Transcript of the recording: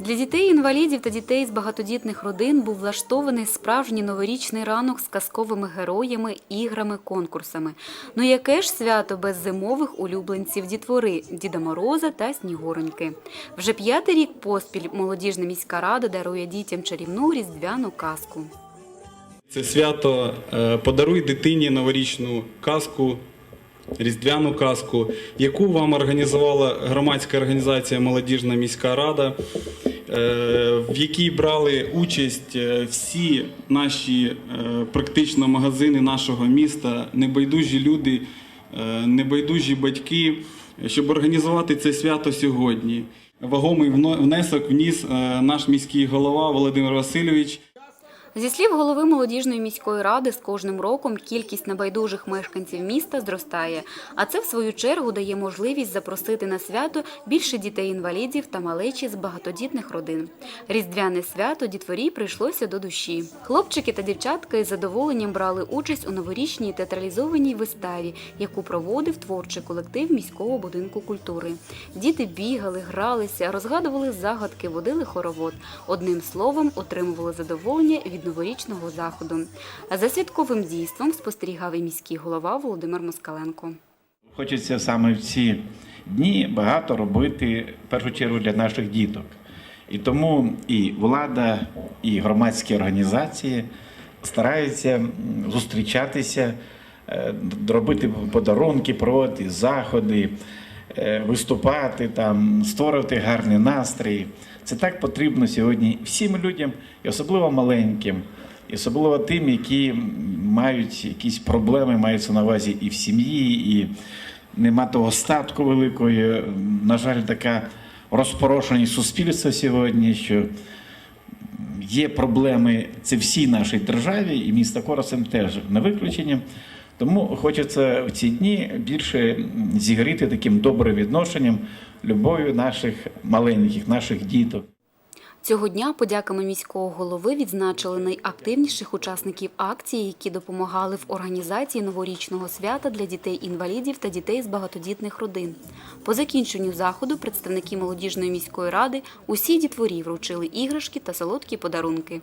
Для дітей-інвалідів та дітей з багатодітних родин був влаштований справжній новорічний ранок з казковими героями, іграми, конкурсами. Ну яке ж свято без зимових улюбленців дітвори Діда Мороза та Снігуроньки. Вже п'ятий рік поспіль молодіжна міська рада дарує дітям чарівну різдвяну казку. Це свято е, подаруй дитині новорічну казку, різдвяну казку, яку вам організувала громадська організація Молодіжна міська рада, е, в якій брали участь е, всі наші е, практично магазини нашого міста, небайдужі люди, небайдужі батьки, щоб організувати це свято сьогодні. Вагомий внесок вніс наш міський голова Володимир Васильович. Зі слів голови молодіжної міської ради, з кожним роком кількість небайдужих мешканців міста зростає, а це в свою чергу дає можливість запросити на свято більше дітей-інвалідів та малечі з багатодітних родин. Різдвяне свято дітворі прийшлося до душі. Хлопчики та дівчатка із задоволенням брали участь у новорічній театралізованій виставі, яку проводив творчий колектив міського будинку культури. Діти бігали, гралися, розгадували загадки, водили хоровод. Одним словом, отримували задоволення від новорічного заходу. За святковим дійством спостерігав і міський голова Володимир Москаленко. Хочеться саме в ці дні багато робити в першу чергу для наших діток. І тому і влада, і громадські організації стараються зустрічатися, е, робити подарунки, проводити заходи, виступати, там, створювати гарний настрій. Це так потрібно сьогодні всім людям, і особливо маленьким. І особливо тим, які мають якісь проблеми, маються на увазі і в сім'ї, і нема того статку великої. На жаль, така розпорошеність суспільства сьогодні, що є проблеми це всій нашій державі, і місто Коросем теж не виключення. Тому хочеться в ці дні більше зігріти таким добрим відношенням, любов'ю наших маленьких, наших діток. Цього дня подяками міського голови відзначили найактивніших учасників акції, які допомагали в організації новорічного свята для дітей-інвалідів та дітей з багатодітних родин. По закінченню заходу представники молодіжної міської ради усі дітворі вручили іграшки та солодкі подарунки.